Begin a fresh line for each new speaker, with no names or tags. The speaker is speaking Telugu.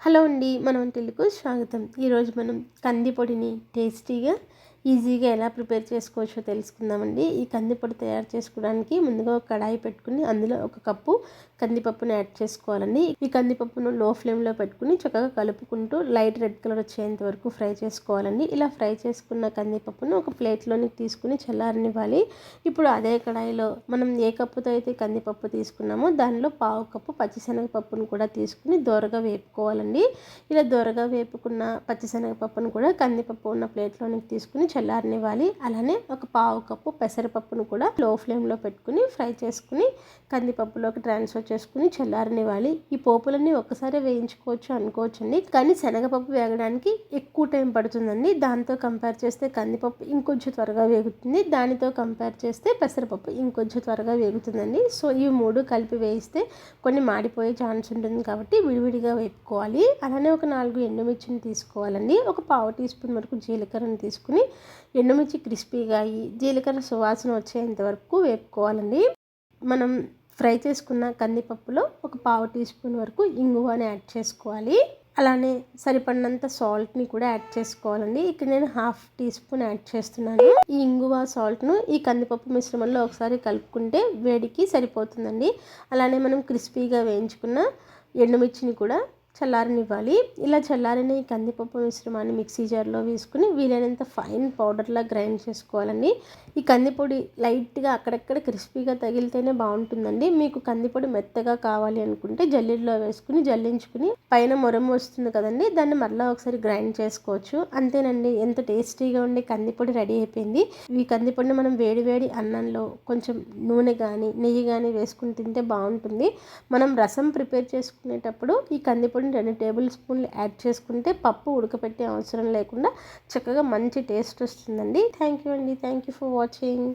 హలో అండి మనం తెలుగు స్వాగతం. ఈరోజు మనం కందిపొడిని టేస్టీగా ఈజీగా ఎలా ప్రిపేర్ చేసుకోవచ్చో తెలుసుకుందామండి. ఈ కందిపొడి తయారు చేసుకోవడానికి ముందుగా ఒక కడాయి పెట్టుకుని అందులో ఒక కప్పు కందిపప్పును యాడ్ చేసుకోవాలండి. ఈ కందిపప్పును లో ఫ్లేమ్లో పెట్టుకుని చక్కగా కలుపుకుంటూ లైట్ రెడ్ కలర్ వచ్చేంత వరకు ఫ్రై చేసుకోవాలండి. ఇలా ఫ్రై చేసుకున్న కందిపప్పును ఒక ప్లేట్లోనికి తీసుకుని చల్లారనివ్వాలి. ఇప్పుడు అదే కడాయిలో మనం ఏ కప్పుతో అయితే కందిపప్పు తీసుకున్నామో దానిలో పావు కప్పు పచ్చిశనగపప్పును కూడా తీసుకుని దోరగా వేపుకోవాలండి. ఇలా దోరగా వేపుకున్న పచ్చిశనగపప్పును కూడా కందిపప్పు ఉన్న ప్లేట్లోనికి తీసుకుని చల్లారనివ్వాలి. అలానే ఒక పావు కప్పు పెసరపప్పును కూడా లో ఫ్లేమ్లో పెట్టుకుని ఫ్రై చేసుకుని కందిపప్పులోకి ట్రాన్స్ఫర్ చేసుకుని చల్లారనివ్వాలి. ఈ పోపులన్నీ ఒక్కసారి వేయించుకోవచ్చు అనుకోవచ్చండి. కానీ శనగపప్పు వేగడానికి ఎక్కువ టైం పడుతుందండి. దాంతో కంపేర్ చేస్తే కందిపప్పు ఇంకొంచెం త్వరగా వేగుతుంది. దానితో కంపేర్ చేస్తే పెసరపప్పు ఇంకొంచెం త్వరగా వేగుతుందండి. సో ఇవి మూడు కలిపి వేయిస్తే కొన్ని మాడిపోయే ఛాన్స్ ఉంటుంది కాబట్టి విడివిడిగా వేపుకోవాలి. అలానే ఒక నాలుగు ఎండుమిర్చిని తీసుకోవాలండి. ఒక పావు టీ స్పూన్ వరకు జీలకర్రను తీసుకుని ఎండుమిర్చి క్రిస్పీగా అయ్యి జీలకర్ర సువాసన వచ్చేంత వరకు వేపుకోవాలండి. మనం ఫ్రై చేసుకున్న కందిపప్పులో ఒక పావు టీ స్పూన్ వరకు ఇంగువని యాడ్ చేసుకోవాలి. అలానే సరిపడినంత సాల్ట్ని కూడా యాడ్ చేసుకోవాలండి. ఇక్కడ నేను హాఫ్ టీ స్పూన్ యాడ్ చేస్తున్నాను. ఈ ఇంగువ సాల్ట్ను ఈ కందిపప్పు మిశ్రమంలో ఒకసారి కలుపుకుంటే వేడికి సరిపోతుందండి. అలానే మనం క్రిస్పీగా వేయించుకున్న ఎండుమిర్చిని కూడా చల్లారనివ్వాలి. ఇలా చల్లారిన ఈ కందిపప్పు మిశ్రమాన్ని మిక్సీ జార్లో వేసుకుని వీలైనంత ఫైన్ పౌడర్లా గ్రైండ్ చేసుకోవాలండి. ఈ కందిపొడి లైట్గా అక్కడక్కడ క్రిస్పీగా తగిలితేనే బాగుంటుందండి. మీకు కందిపొడి మెత్తగా కావాలి అనుకుంటే జల్లిలో వేసుకుని జల్లించుకుని పైన మొరం వస్తుంది కదండి దాన్ని మరలా ఒకసారి గ్రైండ్ చేసుకోవచ్చు. అంతేనండి ఎంత టేస్టీగా ఉండే కందిపొడి రెడీ అయిపోయింది. ఈ కందిపొడిని మనం వేడి వేడి అన్నంలో కొంచెం నూనె కానీ నెయ్యి కానీ వేసుకుని తింటే బాగుంటుంది. మనం రసం ప్రిపేర్ చేసుకునేటప్పుడు ఈ కందిపొడి రెండు టేబుల్ స్పూన్లు యాడ్ చేసుకుంటే పప్పు ఉడకపెట్టే అవసరం లేకుండా చక్కగా మంచి టేస్ట్ వస్తుందండి. థ్యాంక్ యూ అండి. Thank you for watching.